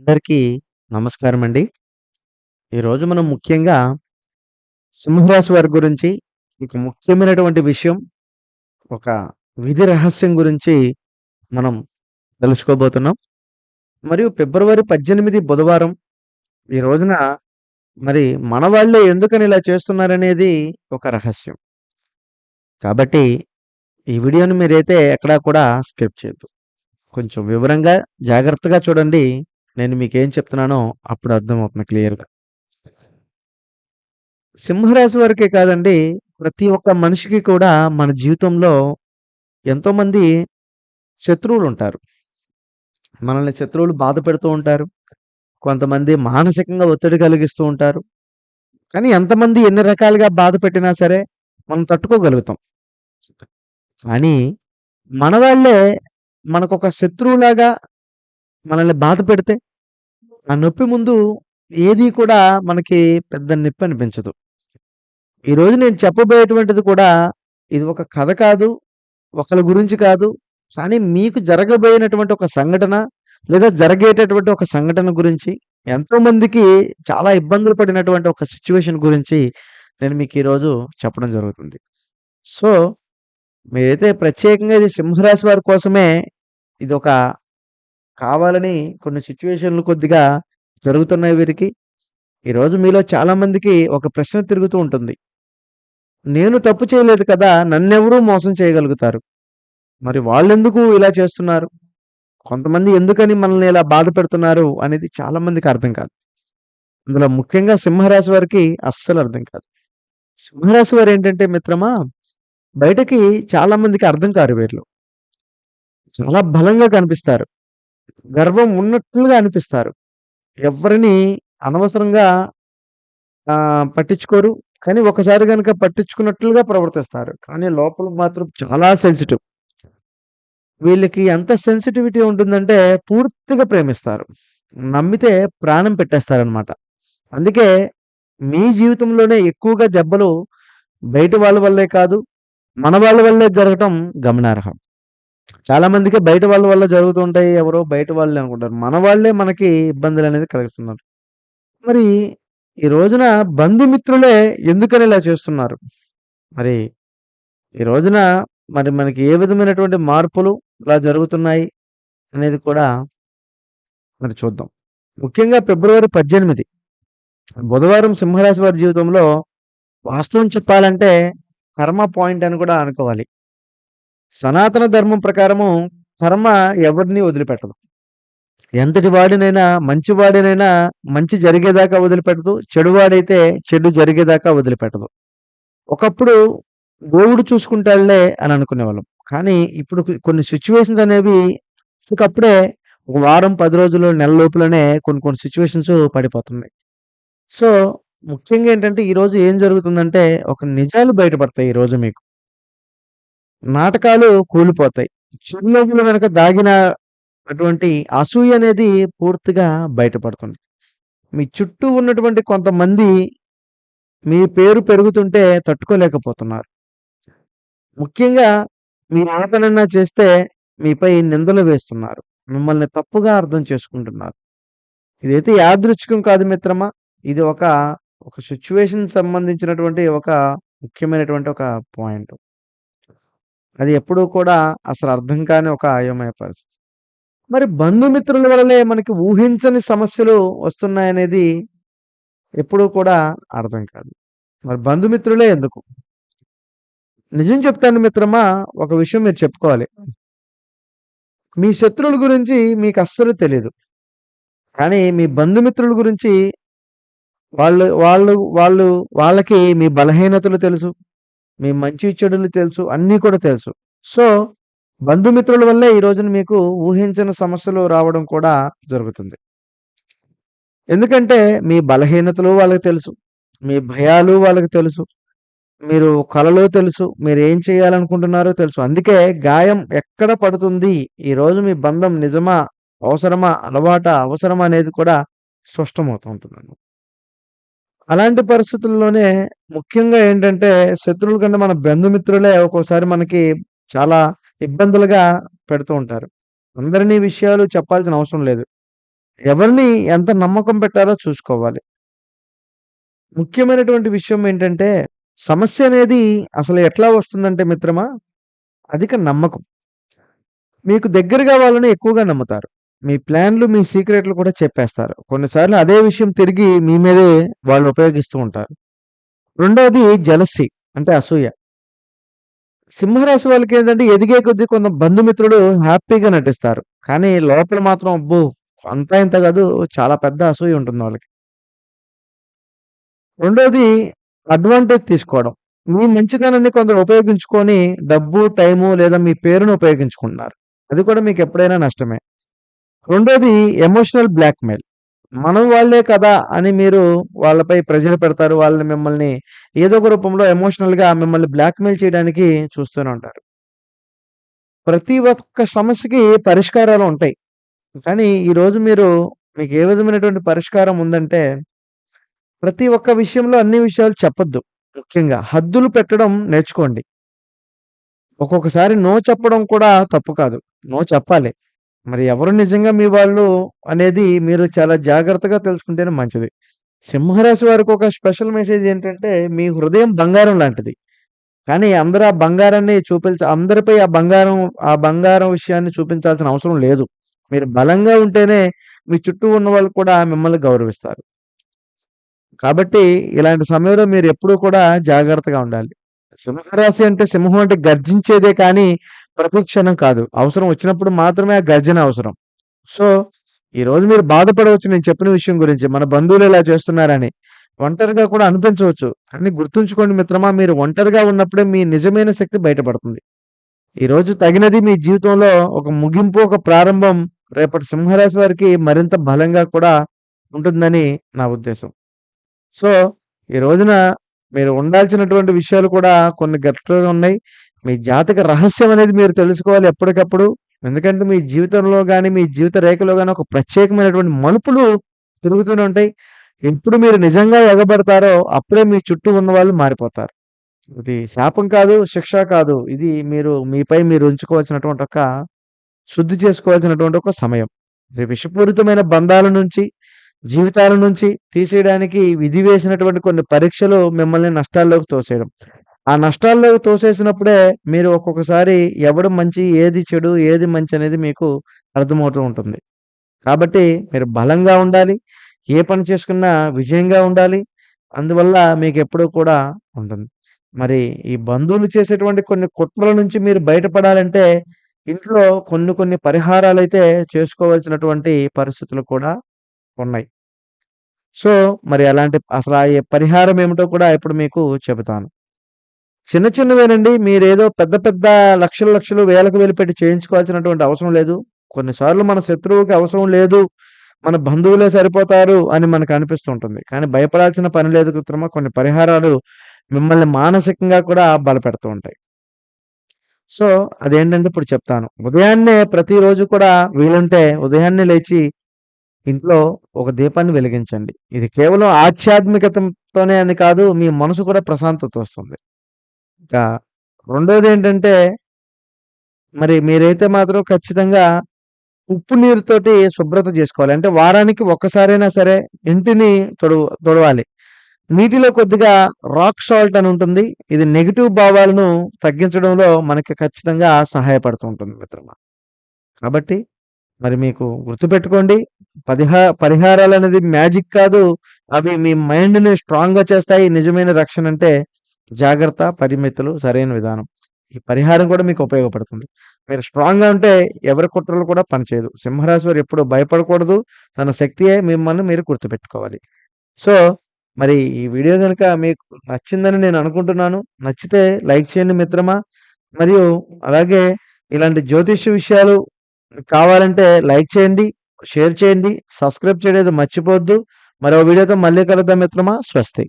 అందరికీ నమస్కారం అండి ఈరోజు మనం ముఖ్యంగా సింహరాశి వారి గురించి ఒక ముఖ్యమైనటువంటి విషయం, ఒక విధి రహస్యం గురించి మనం తెలుసుకోబోతున్నాం. మరియు ఫిబ్రవరి 18 బుధవారం ఈ రోజున మరి మన వాళ్ళే ఎందుకని ఇలా చేస్తున్నారనేది ఒక రహస్యం. కాబట్టి ఈ వీడియోని మీరైతే ఎక్కడా కూడా స్కిప్ చేయద్దు కొంచెం వివరంగా, జాగ్రత్తగా చూడండి. నేను మీకు ఏం చెప్తున్నానో అప్పుడు అర్థమవుతుంది క్లియర్‌గా. సింహరాశి వారికే కాదండి. ప్రతి ఒక్క మనిషికి కూడా మన జీవితంలో ఎంతోమంది శత్రువులు ఉంటారు మనల్ని శత్రువులు బాధ పెడుతూ ఉంటారు. కొంతమంది మానసికంగా ఒత్తిడి కలిగిస్తూ ఉంటారు. కానీ ఎంతమంది ఎన్ని రకాలుగా బాధ పెట్టినా సరే మనం తట్టుకోగలుగుతాం. కానీ మన వాళ్ళే మనకొక శత్రువులాగా మనల్ని బాధ పెడితే, ఆ నొప్పి ముందు ఏది కూడా మనకి పెద్ద నొప్పి అనిపించదు ఈరోజు నేను చెప్పబోయేటువంటిది కూడా ఇది ఒక కథ కాదు. ఒకళ్ళ గురించి కాదు. కానీ మీకు జరగబోయినటువంటి ఒక సంఘటన, లేదా జరిగేటటువంటి ఒక సంఘటన గురించి, ఎంతోమందికి చాలా ఇబ్బందులు పడినటువంటి ఒక సిచ్యువేషన్ గురించి నేను మీకు ఈరోజు చెప్పడం జరుగుతుంది. సో, మీరైతే ప్రత్యేకంగా ఇది సింహరాశి వారి కోసమే ఇది ఒక కావాలని కొన్ని సిచ్యువేషన్లు కొద్దిగా జరుగుతున్నాయి వీరికి. ఈరోజు మీలో చాలామందికి ఒక ప్రశ్న తిరుగుతూ ఉంటుంది. నేను తప్పు చేయలేదు కదా! నన్నెవరూ మోసం చేయగలుగుతారు. మరి వాళ్ళెందుకు ఇలా చేస్తున్నారు? కొంతమంది ఎందుకని మనల్ని ఇలా బాధ పెడుతున్నారు అనేది చాలామందికి అర్థం కాదు. అందులో ముఖ్యంగా సింహరాశి వారికి అస్సలు అర్థం కాదు. సింహరాశి వారేంటంటే మిత్రమా, బయటకి చాలామందికి అర్థం కారు వీళ్ళు. చాలా బలంగా కనిపిస్తారు. గర్వం ఉన్నట్లుగా అనిపిస్తారు. ఎవరిని అనవసరంగా పట్టించుకోరు. కానీ ఒకసారి గనుక పట్టించుకున్నట్లుగా ప్రవర్తిస్తారు. కానీ లోపల మాత్రం చాలా సెన్సిటివ్. వీళ్ళకి ఎంత సెన్సిటివిటీ ఉంటుందంటే పూర్తిగా ప్రేమిస్తారు. నమ్మితే ప్రాణం పెట్టేస్తారనమాట. అందుకే మీ జీవితంలోనే ఎక్కువగా దెబ్బలు బయట వాళ్ళ వల్లే కాదు, మన వాళ్ళ వల్లే జరగటం గమనార్హం. చాలా మందికి బయట వాళ్ళ వల్ల జరుగుతూ ఉంటాయి. ఎవరో బయట వాళ్ళే అనుకుంటారు. మన వాళ్ళే మనకి ఇబ్బందులనేది కలిగిస్తున్నారు. మరి ఈ రోజున బంధుమిత్రులే ఎందుకని ఇలా చేస్తున్నారు? మరి ఈ రోజున మరి మనకి ఏ విధమైనటువంటి మార్పులు ఇలా జరుగుతున్నాయి అనేది కూడా మరి చూద్దాం. ముఖ్యంగా ఫిబ్రవరి 18 బుధవారం సింహరాశి వారి జీవితంలో వాస్తవం చెప్పాలంటే కర్మ పాయింట్ అని కూడా అనుకోవాలి. సనాతన ధర్మం ప్రకారము కర్మ ఎవరిని వదిలిపెట్టదు. ఎంతటి వాడినైనా మంచివాడినైనా మంచి జరిగేదాకా వదిలిపెట్టదు. చెడువాడైతే చెడు జరిగేదాకా వదిలిపెట్టదు. ఒకప్పుడు దేవుడు చూసుకుంటాడులే అని అనుకునేవాళ్ళం. కానీ ఇప్పుడు కొన్ని సిచ్యువేషన్స్ అనేవి అప్పటికప్పుడే ఒక వారం, పది రోజులు, నెల లోపలనే కొన్ని కొన్ని సిచ్యువేషన్స్ పడిపోతున్నాయి. సో, ముఖ్యంగా ఏంటంటే ఈరోజు ఏం జరుగుతుందంటే ఒక నిజాలు బయటపడతాయి ఈరోజు మీకు. నాటకాలు కూలిపోతాయి. చిరునవ్వుల వెనక దాగిన అటువంటి అసూయ అనేది పూర్తిగా బయటపడుతుంది. మీ చుట్టూ ఉన్నటువంటి కొంతమంది మీ పేరు పెరుగుతుంటే తట్టుకోలేకపోతున్నారు. ముఖ్యంగా మీరు ఆటనన్నా చేస్తే మీపై నిందలు వేస్తున్నారు. మిమ్మల్ని తప్పుగా అర్థం చేసుకుంటున్నారు. ఇదైతే యాదృచ్ఛికం కాదు మిత్రమా. ఇది ఒక, ఒక సిచ్యువేషన్ సంబంధించినటువంటి ఒక ముఖ్యమైనటువంటి ఒక పాయింట్. అది ఎప్పుడూ కూడా అసలు అర్థం కాని ఒక అయోమయ పరిస్థితి. మరి బంధుమిత్రుల వల్లే మనకి ఊహించని సమస్యలు వస్తున్నాయనేది ఎప్పుడూ కూడా అర్థం కాదు. మరి బంధుమిత్రులే ఎందుకు? నిజం చెప్తాను మిత్రమా, ఒక విషయం మీరు చెప్పుకోవాలి. మీ శత్రువుల గురించి మీకు అస్సలు తెలీదు. కానీ మీ బంధుమిత్రుల గురించి వాళ్ళు వాళ్ళు వాళ్ళు వాళ్ళకి మీ బలహీనతలు తెలుసు. మీ మంచి చెడులు తెలుసు. అన్నీ కూడా తెలుసు. సో, బంధుమిత్రుల వల్లే ఈ రోజున మీకు ఊహించిన సమస్యలు రావడం కూడా జరుగుతుంది. ఎందుకంటే మీ బలహీనతలు వాళ్ళకి తెలుసు. మీ భయాలు వాళ్ళకి తెలుసు. మీరు కలలో తెలుసు. మీరు ఏం చేయాలనుకుంటున్నారో తెలుసు. అందుకే గాయం ఎక్కడ పడుతుంది? ఈరోజు మీ బంధం నిజమా? అవసరమా? అలవాట అవసరమా? అనేది కూడా స్పష్టమవుతూ ఉంటుందండి. అలాంటి పరిస్థితుల్లోనే ముఖ్యంగా ఏంటంటే శత్రువుల కంటే మన బంధుమిత్రులే ఒక్కోసారి మనకి చాలా ఇబ్బందులుగా పెడుతూ ఉంటారు. అందరినీ విషయాలు చెప్పాల్సిన అవసరం లేదు. ఎవరిని ఎంత నమ్మకం పెట్టాలో చూసుకోవాలి. ముఖ్యమైనటువంటి విషయం ఏంటంటే, సమస్య అనేది అసలు ఎట్లా వస్తుందంటే మిత్రమా, అధిక నమ్మకం. మీకు దగ్గరగా వాళ్ళని ఎక్కువగా నమ్ముతారు. మీ ప్లాన్‌లు, మీ సీక్రెట్‌లు కూడా చెప్పేస్తారు. కొన్నిసార్లు అదే విషయం తిరిగి మీ మీదే వాళ్ళు ఉపయోగిస్తూ ఉంటారు. రెండవది జెలసీ అంటే అసూయ. సింహరాశి వాళ్ళకేంటంటే ఎదిగే కొద్దీ కొంత బంధుమిత్రుడు హ్యాపీగా నటిస్తారు. కానీ లోపల మాత్రం అబ్బో! అంత ఇంత కాదు చాలా పెద్ద అసూయ ఉంటుంది వాళ్ళకి. రెండోది అడ్వాంటేజ్ తీసుకోవడం. మీ మంచితనాన్ని కొందరు ఉపయోగించుకొని డబ్బు, టైము లేదా మీ పేరును ఉపయోగించుకుంటున్నారు. అది కూడా మీకు ఎప్పుడైనా నష్టమే. రెండోది ఎమోషనల్ బ్లాక్‌మెయిల్. మనం వాళ్ళే కదా! అని మీరు వాళ్ళపై ప్రెజర్ పెడతారు. వాళ్ళని మిమ్మల్ని ఏదో ఒక రూపంలో ఎమోషనల్‌గా మిమ్మల్ని బ్లాక్‌మెయిల్ చేయడానికి చూస్తూనే ఉంటారు. ప్రతి ఒక్క సమస్యకి పరిష్కారాలు ఉంటాయి. కానీ ఈరోజు మీరు మీకు ఏ విధమైనటువంటి పరిష్కారం ఉందంటే, ప్రతి ఒక్క విషయంలో అన్ని విషయాలు చెప్పొద్దు. ముఖ్యంగా హద్దులు పెట్టడం నేర్చుకోండి. ఒక్కొక్కసారి నో చెప్పడం కూడా తప్పు కాదు. నో చెప్పాలి. మరి ఎవరు నిజంగా మీ వాళ్ళు అనేది మీరు చాలా జాగ్రత్తగా తెలుసుకుంటేనే మంచిది. సింహరాశి వారికి ఒక స్పెషల్ మెసేజ్ ఏంటంటే, మీ హృదయం బంగారం లాంటిది. కానీ అందరూ ఆ బంగారాన్ని చూపించ అందరిపై ఆ బంగారం ఆ బంగారం విషయాన్ని చూపించాల్సిన అవసరం లేదు. మీరు బలంగా ఉంటేనే మీ చుట్టూ ఉన్నవాళ్ళు కూడా మిమ్మల్ని గౌరవిస్తారు. కాబట్టి ఇలాంటి సమయంలో మీరు ఎప్పుడూ కూడా జాగ్రత్తగా ఉండాలి. సింహరాశి అంటే సింహం అంటే గర్జించేదే కానీ ప్రతిక్షణం కాదు. అవసరం వచ్చినప్పుడు మాత్రమే ఆ గర్జన అవసరం. సో, ఈరోజు మీరు బాధపడవచ్చు నేను చెప్పిన విషయం గురించి. మన బంధువులు ఇలా చేస్తున్నారని. ఒంటరిగా కూడా అనిపించవచ్చు. కానీ గుర్తుంచుకోండి మిత్రమా మీరు ఒంటరిగా ఉన్నప్పుడే మీ నిజమైన శక్తి బయటపడుతుంది. ఈరోజు తగినది మీ జీవితంలో ఒక ముగింపు, ఒక ప్రారంభం రేపటి సింహరాశి వారికి మరింత బలంగా కూడా ఉంటుందని నా ఉద్దేశం. సో, ఈ రోజున మీరు ఉండాల్సినటువంటి విషయాలు కూడా కొన్ని గట్టిగా ఉన్నాయి. మీ జాతక రహస్యం అనేది మీరు తెలుసుకోవాలి ఎప్పటికప్పుడు. ఎందుకంటే మీ జీవితంలో కానీ మీ జీవిత రేఖలో కానీ ఒక ప్రత్యేకమైనటువంటి మలుపులు తిరుగుతూనే ఉంటాయి. ఎప్పుడు మీరు నిజంగా ఎగబడతారో అప్పుడే మీ చుట్టూ ఉన్న వాళ్ళు మారిపోతారు. ఇది శాపం కాదు, శిక్ష కాదు. ఇది మీరు మీపై మీరు ఉంచుకోవాల్సినటువంటి ఒక శుద్ధి చేసుకోవాల్సినటువంటి ఒక సమయం. విషపూరితమైన బంధాల నుంచి, జీవితాల నుంచి తీసేయడానికి విధి వేసినటువంటి కొన్ని పరీక్షలు మిమ్మల్ని నష్టాల్లోకి తోసేయడం. ఆ నష్టాల్లోకి తోసేసినప్పుడే మీరు ఒక్కొక్కసారి ఎవడు మంచి, ఏది చెడు, ఏది మంచి అనేది మీకు అర్థమవుతూ ఉంటుంది. కాబట్టి మీరు బలంగా ఉండాలి. ఏ పని చేసుకున్నా విజయంగా ఉండాలి. అందువల్ల మీకు ఎప్పుడూ కూడా ఉంటుంది. మరి ఈ బంధువులు చేసేటువంటి కొన్ని కుట్రల నుంచి మీరు బయటపడాలంటే ఇంట్లో కొన్ని కొన్ని పరిహారాలు అయితే చేసుకోవాల్సినటువంటి పరిస్థితులు కూడా ఉన్నాయి. సో, మరి అలాంటి అసలు ఆ పరిహారం ఏమిటో కూడా ఇప్పుడు మీకు చెబుతాను. చిన్న చిన్నవేనండి. మీరేదో పెద్ద పెద్ద లక్షలు, లక్షలు, వేలకు వేలు పెట్టి చేయించుకోవాల్సినటువంటి అవసరం లేదు. కొన్నిసార్లు మన శత్రువుకి అవసరం లేదు. మన బంధువులే సరిపోతారు అని మనకు అనిపిస్తూ ఉంటుంది. కానీ భయపడాల్సిన పని లేదు కృత్రిమ కొన్ని పరిహారాలు మిమ్మల్ని మానసికంగా కూడా బలపెడుతూ ఉంటాయి. సో, అదేంటంటే ఇప్పుడు చెప్తాను. ఉదయాన్నే ప్రతిరోజు కూడా వీలుంటే ఉదయాన్నే లేచి ఇంట్లో ఒక దీపాన్ని వెలిగించండి. ఇది కేవలం ఆధ్యాత్మికతతోనే అని కాదు. మీ మనసు కూడా ప్రశాంతత వస్తుంది. ఇంకా రెండోదేంటంటే మరి మీరైతే మాత్రం ఖచ్చితంగా ఉప్పు నీరుతోటి శుభ్రత చేసుకోవాలి. అంటే వారానికి ఒక్కసారైనా సరే ఇంటిని తొడవ తొడవాలి నీటిలో కొద్దిగా రాక్ సాల్ట్ అని ఉంటుంది. ఇది నెగిటివ్ భావాలను తగ్గించడంలో మనకి ఖచ్చితంగా సహాయపడుతూ ఉంటుంది మిత్రమా. కాబట్టి మరి మీకు గుర్తుపెట్టుకోండి. పరిహారాలు అనేది మ్యాజిక్ కాదు. అవి మీ మైండ్‌ని స్ట్రాంగ్‌గా చేస్తాయి. నిజమైన రక్షణ అంటే జాగ్రత్త, పరిమితులు, సరైన విధానం. ఈ పరిహారం కూడా మీకు ఉపయోగపడుతుంది. మీరు స్ట్రాంగ్‌గా ఉంటే ఎవరి కుట్రలు కూడా పనిచేయదు. సింహరాశి వారు ఎప్పుడు భయపడకూడదు. తన శక్తియే మిమ్మల్ని మీరు గుర్తుపెట్టుకోవాలి. సో, మరి ఈ వీడియో కనుక మీకు నచ్చిందని నేను అనుకుంటున్నాను. నచ్చితే లైక్ చేయండి మిత్రమా. మరియు అలాగే ఇలాంటి జ్యోతిష్య విషయాలు కావాలంటే లైక్ చేయండి, షేర్ చేయండి, సబ్స్క్రైబ్ చేయడం మర్చిపోవద్దు. మరో వీడియోతో మళ్ళీ కలుద్దాం మిత్రమా. స్వస్తి.